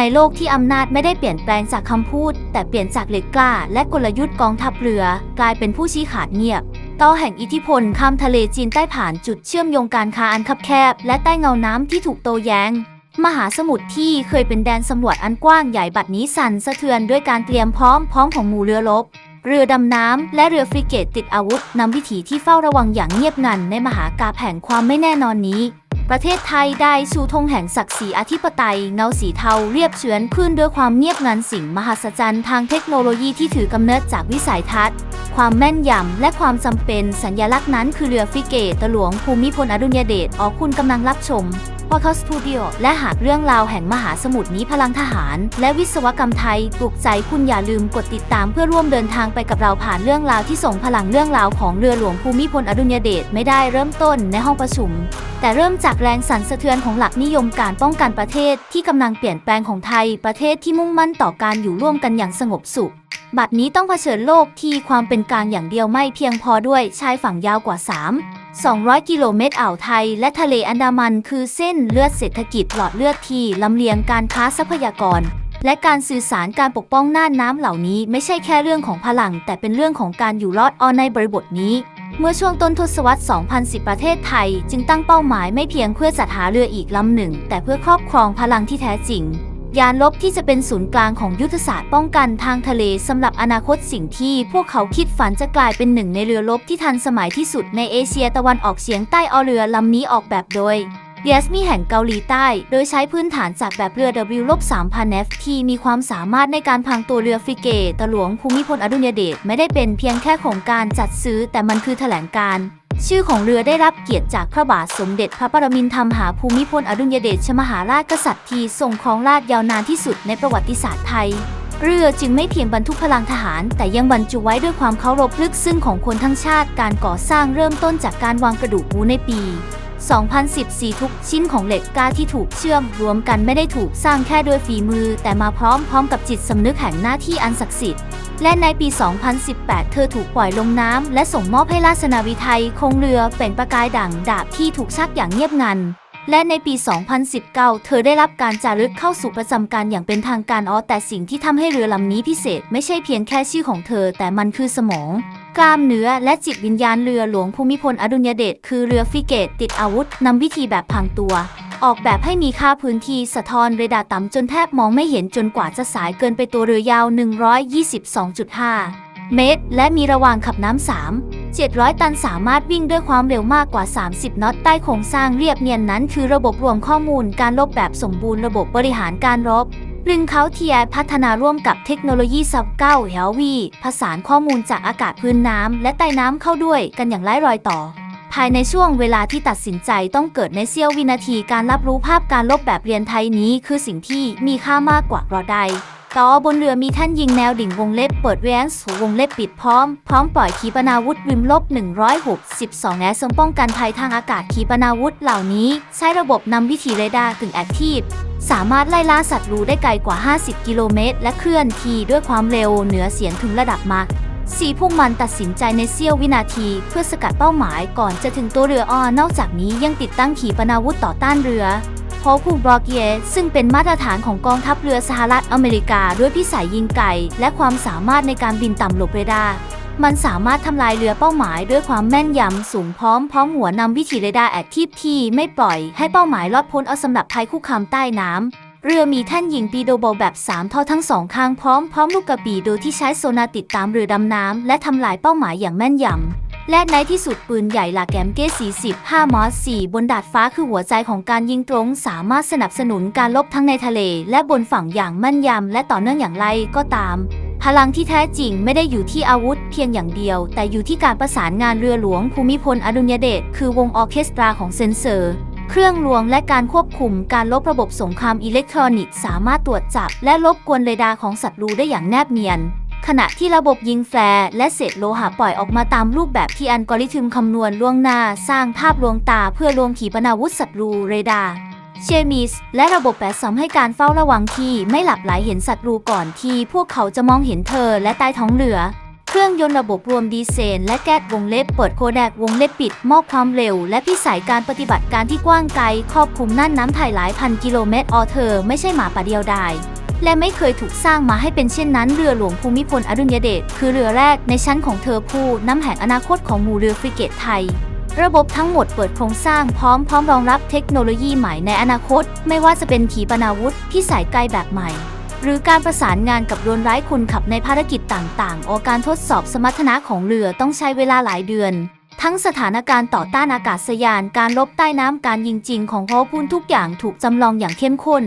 ในโลกที่อำนาจไม่ได้เปลี่ยนแปลงจากคำพูด แต่เปลี่ยนจากเหล็กกล้า และกลยุทธ์กองทัพเรือ กลายเป็นผู้ชี้ขาดเงียบต่อแห่งอิทธิพลข้ามทะเลจีนใต้ผ่านจุดเชื่อมโยงการค้าอันคับแคบ และใต้เงาน้ำที่ถูกโตแย้ง มหาสมุทรที่เคยเป็นแดนสำรวจอันกว้างใหญ่บัดนี้สั่นสะเทือนด้วยการเตรียมพร้อมพร้อมของหมู่เรือรบเรือดำน้ำและเรือฟริเกตติดอาวุธนำวิถีที่เฝ้าระวังอย่างเงียบงันในมหากาแห่งความไม่แน่นอนนี้ ประเทศไทยได้ชูธงแห่งศักดิ์ศรีอธิปไตยเงาสีเทาเรียบเฉือนขึ้นด้วยความเงียบงันสิ่งมหัศจรรย์ทางเทคโนโลยีที่ถือกำเนิดจากวิสัยทัศน์ ความแม่นยำและความจำเป็นสัญลักษณ์นั้นคือเรือฟริเกตตหลวงภูมิพลอดุลยเดชออกคุณกำลังรับชม พอทสตูดิโอและหากเรื่องราวแห่งมหาสมุทรนี้พลังทหาร และวิศวกรรมไทยปลุกใจคุณอย่าลืมกดติดตามเพื่อร่วมเดินทางไปกับเราผ่านเรื่องราวที่ส่งพลังเรื่องราวของเรือหลวงภูมิพลอดุลยเดชไม่ได้เริ่มต้นในห้องประชุม แต่เริ่มจากแรงสั่นสะเทือนของหลักนิยมการป้องกันประเทศที่กำลังเปลี่ยนแปลงของไทยประเทศที่มุ่งมั่นต่อการอยู่ร่วมกันอย่างสงบสุขบัดนี้ต้องเผชิญโลกที่ความเป็นกลางอย่างเดียวไม่เพียงพอด้วยชายฝั่งยาวกว่า 3 200 กิโลเมตรอ่าวไทย และทะเลอันดามันคือเส้นเลือดเศรษฐกิจหลอดเลือดที่ลำเลียงการค้าทรัพยากร และการสื่อสารการปกป้องน่านน้ำเหล่านี้ไม่ใช่แค่เรื่องของพลัง แต่เป็นเรื่องของการอยู่รอดออนในบริบทนี้ เมื่อช่วงต้นทศวรรษ 2010 ประเทศไทย จึงตั้งเป้าหมายไม่เพียงเพื่อจัดหาเรืออีกลำหนึ่ง แต่เพื่อครอบครองพลังที่แท้จริง ยานลบที่จะเป็นศูนย์กลางของยุทธศาสตร์ป้องกันทางทะเลสำหรับอนาคตสิ่งที่พวกเขาคิดฝันจะกลายเป็นหนึ่งในเรือรบที่ทันสมัยที่สุดในเอเชียตะวันออกเฉียงใต้เอาเรือลำนี้ออกแบบโดยเดียสมีแห่งเกาหลีใต้ โดยใช้พื้นฐานจากแบบเรือ W-3000F ที่มีความสามารถในการพังตัวเรือฟริเกตตหลวงภูมิพลอดุลยเดชไม่ได้เป็นเพียงแค่โครงการจัดซื้อแต่มันคือแถลงการ ชื่อของเรือได้รับเกียรติจากพระบาทสมเด็จพระปรมินทรมหาภูมิพลอดุลยเดชมหาราชกษัตริย์ที่ทรงครองราชยาวนานที่สุดในประวัติศาสตร์ไทย เรือจึงไม่เพียงบรรทุกพลังทหาร แต่ยังบรรจุไว้ด้วยความเคารพลึกซึ้งของคนทั้งชาติ การก่อสร้างเริ่มต้นจากการวางกระดูกหมูในปี 2014 ทุกชิ้นของเหล็กก้าที่ถูกเชื่อมรวมกันไม่ได้ถูกสร้างแค่ด้วยฝีมือ แต่มาพร้อมพร้อมกับจิตสำนึกแห่งหน้าที่อันศักดิ์สิทธิ์ และในปี 2018 เธอถูกปล่อยลงน้ำและส่งมอบให้ราชนาวีไทย คงเรือเป็นประกายด่างดาบที่ถูกชักอย่างเงียบงัน และในปี 2019 เธอได้รับการจารึกเข้าสู่ประจำการอย่างเป็นทางการอ๋อแต่สิ่งที่ทำให้เรือลำนี้พิเศษ ไม่ใช่เพียงแค่ชื่อของเธอ แต่มันคือสมอง กล้ามเนื้อและจิตวิญญาณเรือหลวงภูมิพลอดุลยเดชคือเรือฟิเกตติดอาวุธนำวิธีแบบพังตัว ออกแบบให้มีค่าพื้นที่สะท้อนเรดาร์ต่ำจนแทบมองไม่เห็นจนกว่าจะสายเกินไปตัวเรือยาว 122.5 เมตร และมีระหว่างขับน้ำ3 700 ตันสามารถวิ่งด้วยความเร็วมากกว่า 30 น็อตใต้โครงสร้างเรียบเนียนนั้น คือระบบรวมข้อมูลการลบแบบสมบูรณ์ระบบบริหารการรบรึงเขาทีไอพัฒนาร่วมกับเทคโนโลยีซับเก้าเฮลวีผสานข้อมูลจากอากาศพื้นน้ำและใต้น้ำเข้าด้วยกันอย่างไร้รอยต่อ ภายในช่วงเวลาที่ตัดสินใจต้องเกิดในเสี้ยววินาทีการรับรู้ภาพการลบแบบเรียนไทยนี้ คือสิ่งที่มีค่ามากกว่ารอใด ต่อบนเรือมีท่านยิงแนวดิ่งวงเล็บเปิดแวนส์วงเล็บปิดพร้อม พร้อมปล่อยขีปนาวุธวิมลบ 162แอสมป้องกันภัยทางอากาศขีปนาวุธเหล่านี้ ใช้ระบบนำวิถีเรดาร์กึ่งแอคทีฟสามารถไล่ล่าสัตว์รู้ได้ไกลกว่า 50 กิโลเมตร และเคลื่อนที่ด้วยความเร็วเหนือเสียงถึงระดับมากสีพุ่งมันตัดสินใจในเสี้ยววินาที เพื่อสกัดเป้าหมายก่อนจะถึงตัวเรืออ้อนอกจากนี้ยังติดตั้งขีปนาวุธต่อต้านเรือ พอคูบรอกียซึ่งเป็นมาตรฐานของกองทัพเรือสหรัฐอเมริกา ด้วยพิสัยยิงไก่ และความสามารถในการบินต่ำหลบเรดาร์มันสามารถทำลายเรือเป้าหมายด้วยความแม่นยำสูงพร้อมพร้อมหัวนำวิถีเรดาร์แอคทีฟที่ไม่ปล่อยให้เป้าหมายลอดพ้นเอาสำหรับภัยคุกคามใต้น้ำเรือมีแท่นยิงปีโดโบแบบ 3 ท่อทั้งสองข้างพร้อมพร้อมลูกกระบี่โดยที่ใช้โซนาร์ติดตามเรือดำน้ำและทำลายเป้าหมายอย่างแม่นยำ และในที่สุดปืนใหญ่ลาแกมเก้40 5มอส4บนดาดฟ้าคือหัวใจของการยิงตรง สามารถสนับสนุนการลบทั้งในทะเล และบนฝั่งอย่างมั่นยำและต่อเนื่องอย่างไรก็ตาม พลังที่แท้จริงไม่ได้อยู่ที่อาวุธเพียงอย่างเดียว แต่อยู่ที่การประสานงานเรือหลวงภูมิพลอดุลยเดชคือวงออเคสตราของเซนเซอร์เครื่องลวงและการควบคุมการลบระบบสงครามอิเล็กทรอนิกส์สามารถตรวจจับ และลบกวนเรดาร์ของศัตรูได้อย่างแนบเนียน ขณะที่ระบบยิงแฟร์และเศษโลหะปล่อยออกมาตามรูปแบบที่อัลกอริทึมคำนวณล่วงหน้า สร้างภาพลวงตาเพื่อลวงขีปนาวุธศัตรูเรดาร์เชมิส และระบบแปดสอมให้การเฝ้าระวังที่ไม่หลับไหลเห็นศัตรูก่อนที่พวกเขาจะมองเห็นเธอและใต้ท้องเรือ เครื่องยนต์ระบบรวมดีเซลและแก๊สวงเล็บเปิดโคแดกวงเล็บปิด มอบความเร็ว และพิสัยการปฏิบัติการที่กว้างไกลครอบคลุมน่านน้ำไทยหลายพันกิโลเมตรออเธอ ไม่ใช่หมาป่าเดียวดาย และไม่เคยถูกสร้างมาให้เป็นเช่นนั้นเรือหลวงภูมิพลอดุลยเดชคือเรือแรกในชั้นของเธอผู้นำแห่งอนาคตของหมู่เรือฟริเกตไทยระบบทั้งหมดเปิดโครงสร้างพร้อมพร้อมรองรับเทคโนโลยีใหม่ในอนาคต ไม่ว่าจะเป็นขีปนาวุธพิสัยไกลแบบใหม่ หรือการประสานงานกับรวนร้คนขับในภารกิจต่างๆ or การทดสอบสมรรถนะของเรือต้องใช้เวลาหลายเดือน ทั้งสถานการณ์ต่อต้านอากาศยาน การลบใต้น้ำการยิงจริงของพอพูนทุกอย่างถูกจำลองอย่างเข้มข้น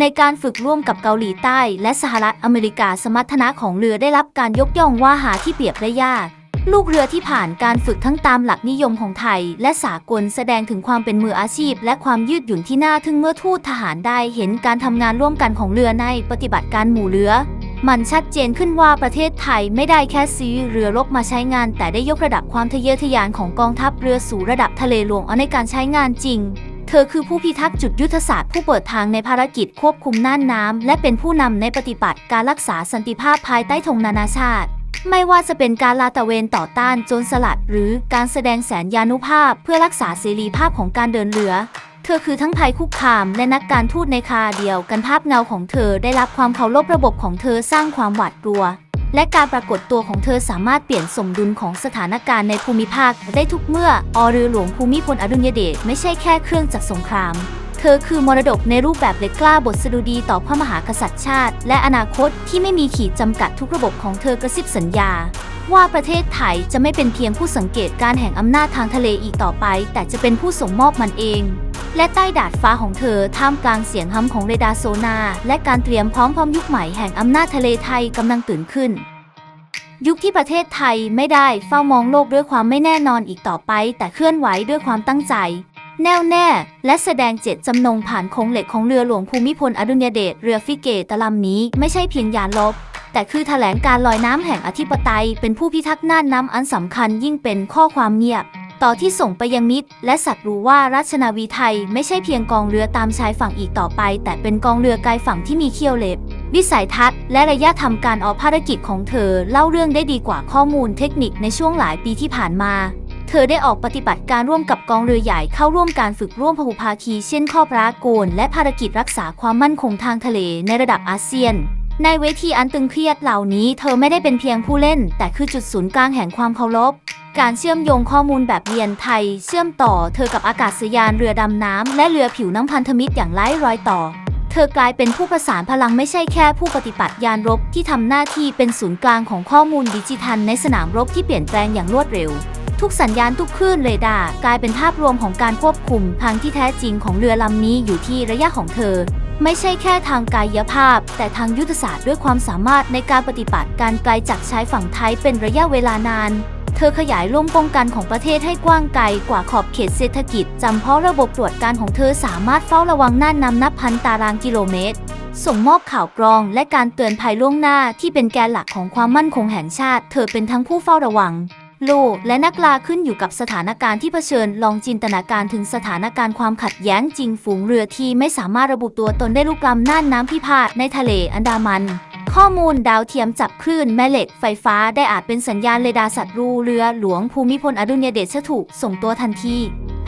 ในการฝึกร่วมกับเกาหลีใต้และสหรัฐอเมริกาสมรรถนะของเรือได้รับการยกย่องว่าหาที่เปรียบได้ยาก ลูกเรือที่ผ่านการฝึกทั้งตามหลักนิยมของไทย และสากลแสดงถึงความเป็นมืออาชีพ และความยืดหยุ่นที่น่าทึ่งเมื่อทูตทหารได้เห็นการทำงานร่วมกันของเรือในปฏิบัติการหมู่เรือ มันชัดเจนขึ้นว่าประเทศไทยไม่ได้แค่ซื้อเรือรบมาใช้งาน แต่ได้ยกระดับความทะเยอทะยานของกองทัพเรือสู่ระดับทะเลหลวงเอาในการใช้งานจริง เธอคือผู้พิทักษ์จุดยุทธศาสตร์ผู้เปิดทางในภารกิจควบคุมน่านน้ำ และเป็นผู้นำในปฏิบัติการรักษาสันติภาพภายใต้ธงนานาชาติ ไม่ว่าจะเป็นการลาตะเวนต่อต้านโจรสลัด หรือการแสดงแสนยานุภาพ เพื่อรักษาเสรีภาพของการเดินเรือ เธอคือทั้งภัยคุกคาม และนักการทูตในคาเดียวกันภาพเงาของเธอได้รับความเคารพระบบของเธอสร้างความหวาดกลัว และการปรากฏตัวของเธอสามารถเปลี่ยนสมดุลของสถานการณ์ในภูมิภาคได้ทุกเมื่ออเรือหลวงภูมิพลอดุลยเดชไม่ใช่แค่เครื่องจักรสงคราม เธอคือมรดกในรูปแบบเล็กกล้าบทสดุดีต่อพระมหากษัตริย์ชาติ และอนาคตที่ไม่มีขีดจำกัดทุกระบบของเธอกระซิบสัญญา ว่าประเทศไทยจะไม่เป็นเพียงผู้สังเกตการแห่งอำนาจทางทะเลอีกต่อไป แต่จะเป็นผู้ส่งมอบมันเอง และใต้ดาดฟ้าของเธอท่ามกลางเสียงฮัมของเรดาร์โซนา และการเตรียมพร้อมพร้อมยุคใหม่แห่งอำนาจทะเลไทยกำลังตื่นขึ้น ยุคที่ประเทศไทยไม่ได้เฝ้ามองโลกด้วยความไม่แน่นอนอีกต่อไป แต่เคลื่อนไหวด้วยความตั้งใจ แน่วแน่ และแสดงเจตจำนงผ่านโครงเหล็กของเรือหลวงภูมิพลอดุลยเดชเรือฟิเกตลำนี้ไม่ใช่เพียงยานลบแต่คือแถลงการลอยน้ำแห่งอธิปไตย เป็นผู้พิทักษ์น่านน้ำอันสำคัญยิ่งเป็นข้อความเงียบ ต่อที่ส่งไปยังมิตร และสัตว์รู้ว่าราชนาวีไทยไม่ใช่เพียงกองเรือตามชายฝั่งอีกต่อไป แต่เป็นกองเรือไกลฝั่งที่มีเขี้ยวเล็บ วิสัยทัศน์และระยะทำการออกภารกิจของเธอเล่าเรื่องได้ดีกว่าข้อมูลเทคนิคในช่วงหลายปีที่ผ่านมา เธอได้ออกปฏิบัติการร่วมกับกองเรือใหญ่เข้าร่วมการฝึกร่วมพหุภาคีเช่นข้อปราโกนและภารกิจรักษาความมั่นคงทางทะเลในระดับอาเซียนในเวทีอันตึงเครียดเหล่านี้เธอไม่ได้เป็นเพียงผู้เล่น แต่คือจุดศูนย์กลางแห่งความเคารพ การเชื่อมโยงข้อมูลแบบเรียนไทย เชื่อมต่อเธอกับอากาศยานเรือดำน้ำและเรือผิวน้ำพันธมิตรอย่างไร้รอยต่อ เธอกลายเป็นผู้ประสานพลังไม่ใช่แค่ผู้ปฏิบัติยานรบที่ทำหน้าที่เป็นศูนย์กลางของข้อมูลดิจิทัลในสนามรบที่เปลี่ยนแปลงอย่างรวดเร็ว ทุกสัญญาณทุกคลื่นเรดาร์กลายเป็นภาพรวมของการควบคุมทางที่แท้จริงของเรือลำนี้อยู่ที่ระยะของเธอไม่ใช่แค่ทางกายภาพ แต่ทางยุทธศาสตร์ด้วยความสามารถในการปฏิบัติการไกลจากชายฝั่งไทยเป็นระยะเวลานาน เธอขยายร่มป้องกันของประเทศให้กว้างไกลกว่าขอบเขตเศรษฐกิจจำเพาะระบบตรวจการของเธอสามารถเฝ้าระวังน่านน้ำนับพันตารางกิโลเมตร ส่งมอบข่าวกรองและการเตือนภัยล่วงหน้าที่เป็นแกนหลักของความมั่นคงแห่งชาติ เธอเป็นทั้งผู้เฝ้าระวังโลกและนักลาขึ้นอยู่กับสถานการณ์ที่เผชิญ ลองจินตนาการถึงสถานการณ์ความขัดแย้งจริงฝูงเรือที่ไม่สามารถระบุตัวตนได้ลุกล้ำน่านน้ำพิพาทในทะเลอันดามัน ข้อมูลดาวเทียมจับคลื่นแม่เหล็กไฟฟ้าได้อาจเป็นสัญญาณเรดาร์ศัตรูเรือหลวงภูมิพลอดุลยเดชถูกส่งตัวทันที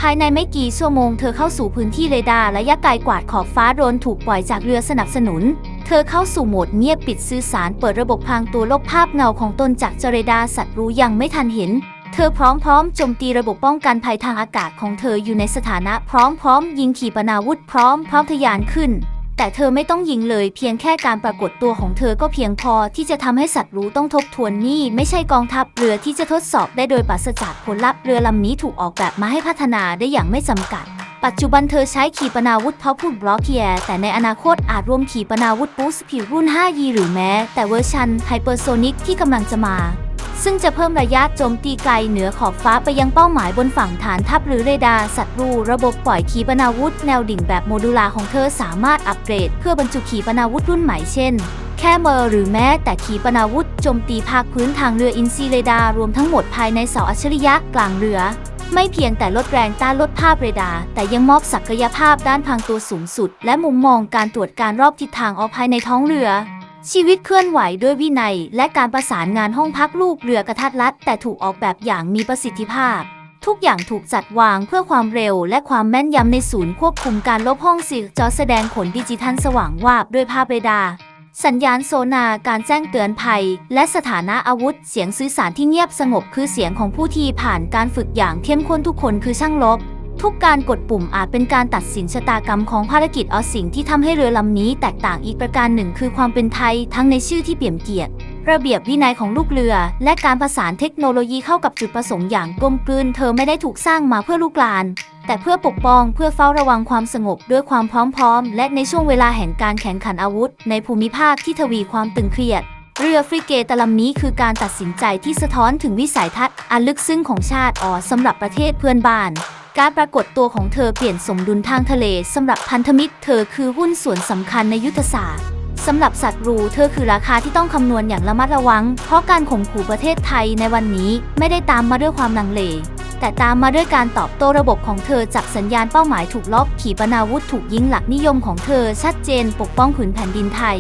ภายในไม่กี่ชั่วโมงเธอเข้าสู่พื้นที่เรดาร์ระยะไกลกวาดขอบฟ้าโดนถูกปล่อยจากเรือสนับสนุน เธอเข้าสู่โหมดเงียบปิดสื่อสารเปิดระบบพรางตัวลบภาพเงาของตนจากจเรดาร์ศัตรูยังไม่ทันเห็นเธอพร้อมๆโจมตีระบบป้องกันภัยทางอากาศของเธออยู่ในสถานะพร้อมๆยิงขีปนาวุธพร้อมพร้อมทะยานขึ้น แต่เธอไม่ต้องยิงเลยเพียงแค่การปรากฏตัวของเธอก็เพียงพอที่จะทำให้สัตว์รู้ต้องทบทวนนี่ ไม่ใช่กองทัพเรือที่จะทดสอบได้โดยปราศจากผลลัพธ์เรือลำนี้ถูกออกแบบมาให้พัฒนาได้อย่างไม่จำกัด ปัจจุบันเธอใช้ขีปนาวุธเพาะพูดบล็อกเกียร์แต่ในอนาคตอาจรวมขีปนาวุธบูสผิวรุ่น5 y หรือแม้ แต่เวอร์ชันไฮเปอร์โซนิกที่กำลังจะมา ซึ่งจะเพิ่มระยะโจมตีไกลเหนือขอบฟ้าไปยังเป้าหมายบนฝั่งฐานทัพหรือเรดาร์ศัตรู ระบบปล่อยขีปนาวุธแนวดิ่งแบบโมดูลาของเธอสามารถอัปเกรด เพื่อบรรจุขีปนาวุธรุ่นใหม่เช่น แค่เมอร์หรือแม้แต่ขีปนาวุธโจมตีภาคพื้นทางเรืออินซีเรดาร์รวมทั้งหมดภายในเสาอัจฉริยะกลางเรือไม่เพียงแต่ลดแรงต้านลดภาพเรดาร์แต่ยังมอบศักยภาพด้านพรางตัวสูงสุด และมุมมองการตรวจการรอบทิศทางออกภายในท้องเรือ ชีวิตเคลื่อนไหวด้วยวินัย และการประสานงานห้องพักลูกเรือกระทัดรัด แต่ถูกออกแบบอย่างมีประสิทธิภาพ ทุกอย่างถูกจัดวางเพื่อความเร็ว และความแม่นยำในศูนย์ควบคุมการลบห้องสื่อจอแสดงผลดิจิทัลสว่างวาบด้วยภาพเรดาร์สัญญาณโซนาการแจ้งเตือนภัย และสถานะอาวุธ เสียงสื่อสารที่เงียบสงบคือเสียงของผู้ที่ผ่านการฝึกอย่างเข้มข้นทุกคนคือช่างลบ ทุกการกดปุ่มอาจเป็นการตัดสินชะตากรรมของภารกิจเอสิ่งที่ทำให้เรือลำนี้แตกต่างอีกประการหนึ่ง คือความเป็นไทยทั้งในชื่อที่เปี่ยมเกียรติ ระเบียบวินัยของลูกเรือ และการประสานเทคโนโลยีเข้ากับจุดประสงค์อย่างกลมกลืน เธอไม่ได้ถูกสร้างมาเพื่อลูกหลาน แต่เพื่อปกป้องเพื่อเฝ้าระวังความสงบด้วยความพร้อมๆและในช่วงเวลาแห่งการแข่งขันอาวุธ ในภูมิภาคที่ทวีความตึงเครียดเรือฟริเกตลำนี้คือการตัดสินใจที่สะท้อนถึงวิสัยทัศน์อันลึกซึ้งของชาติออสำหรับประเทศเพื่อนบ้าน การปรากฏตัวของเธอเปลี่ยนสมดุลทางทะเลสำหรับพันธมิตร เธอคือหุ้นส่วนสำคัญในยุทธศาสตร์สำหรับสัตว์รูเธอคือราคาที่ต้องคำนวณอย่างระมัดระวัง เพราะการข่มขู่ประเทศไทยในวันนี้ไม่ได้ตามมาด้วยความลังเล แต่ตามมาด้วยการตอบโต้ระบบของเธอจากสัญญาณเป้าหมายถูกล็อกขีปนาวุธถูกยิงหลักนิยมของเธอชัดเจนปกป้องผืนแผ่นดินไทย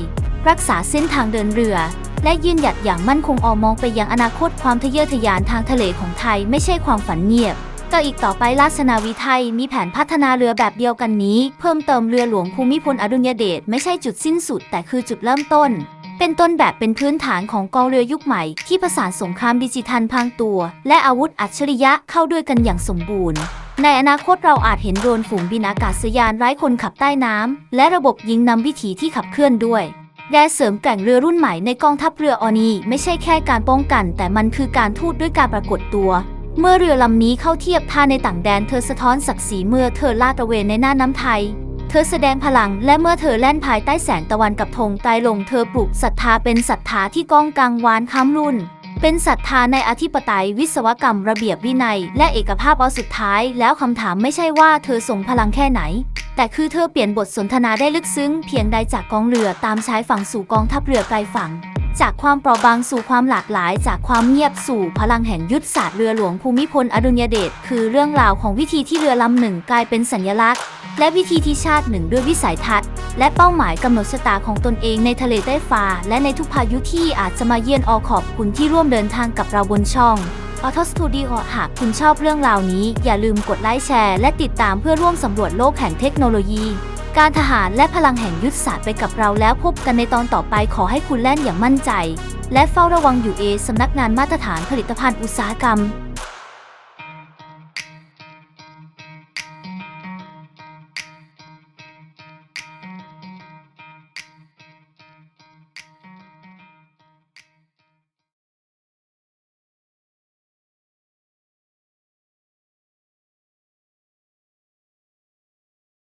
รักษาเส้นทางเดินเรือ และยืนหยัดอย่างมั่นคงออมองไปยังอนาคตความทะเยอทะยานทางทะเลของไทยไม่ใช่ความฝันเงียบ ก็อีกต่อไปราชนาวีไทยมีแผนพัฒนาเรือแบบเดียวกันนี้ เพิ่มเติมเรือหลวงภูมิพลอดุลยเดชไม่ใช่จุดสิ้นสุด แต่คือจุดเริ่มต้น เป็นต้นแบบเป็นพื้นฐานของกองเรือยุคใหม่ ที่ผสานสงครามดิจิทัลพรางตัว และอาวุธอัจฉริยะเข้าด้วยกันอย่างสมบูรณ์ในอนาคตเราอาจเห็นโดรนฝูงบินอากาศยานไร้คนขับใต้น้ำและระบบยิงนำวิถีที่ขับเคลื่อนด้วยและเสริมแก่งเรือรุ่นใหม่ในกองทัพเรือออนีไม่ใช่แค่การป้องกัน แต่มันคือการทูตด้วยการปรากฏตัว เมื่อเรือลำนี้เข้าเทียบท่าในต่างแดนเธอสะท้อนศักดิ์ศรีเมื่อเธอลาดตระเวนในหน้าน้ำไทย เธอแสดงพลังและเมื่อเธอแล่นภายใต้แสงตะวันกับธงใต้ลงเธอปลูกศรัทธาเป็นศรัทธาที่ก้องกังวานค้ำรุ่น เป็นศรัทธาในอธิปไตยวิศวกรรมระเบียบวินัย และเอกภาพเอาสุดท้าย แล้วคำถามไม่ใช่ว่าเธอส่งพลังแค่ไหน แต่คือเธอเปลี่ยนบทสนทนาได้ลึกซึ้ง เพียงใดจากกองเรือตามชายฝั่งสู่กองทัพเรือไกลฝั่ง จากความเปราะบางสู่ความหลากหลาย จากความเงียบสู่พลังแห่งยุทธศาสตร์เรือหลวงภูมิพลอดุลยเดชคือเรื่องราวของวิธีที่เรือลำหนึ่งกลายเป็นสัญลักษณ์ และวิธีที่ชาติหนึ่งด้วยวิสัยทัศน์ และเป้าหมายกำหนดชะตาของตนเองในทะเลใต้ฟ้า และในทุกพายุที่อาจจะมาเยือนออขอบคุณที่ร่วมเดินทางกับเราบนช่องออทสตูดิโอหากคุณชอบเรื่องราวนี้ อย่าลืมกดไลค์แชร์และติดตามเพื่อร่วมสำรวจโลกแห่งเทคโนโลยี การทหารและพลังแห่งยุทธศาสตร์ไปกับเราแล้วพบกันในตอนต่อไปขอให้คุณแล่นอย่างมั่นใจ และเฝ้าระวังอยู่เอสำนักงานมาตรฐานผลิตภัณฑ์อุตสาหกรรม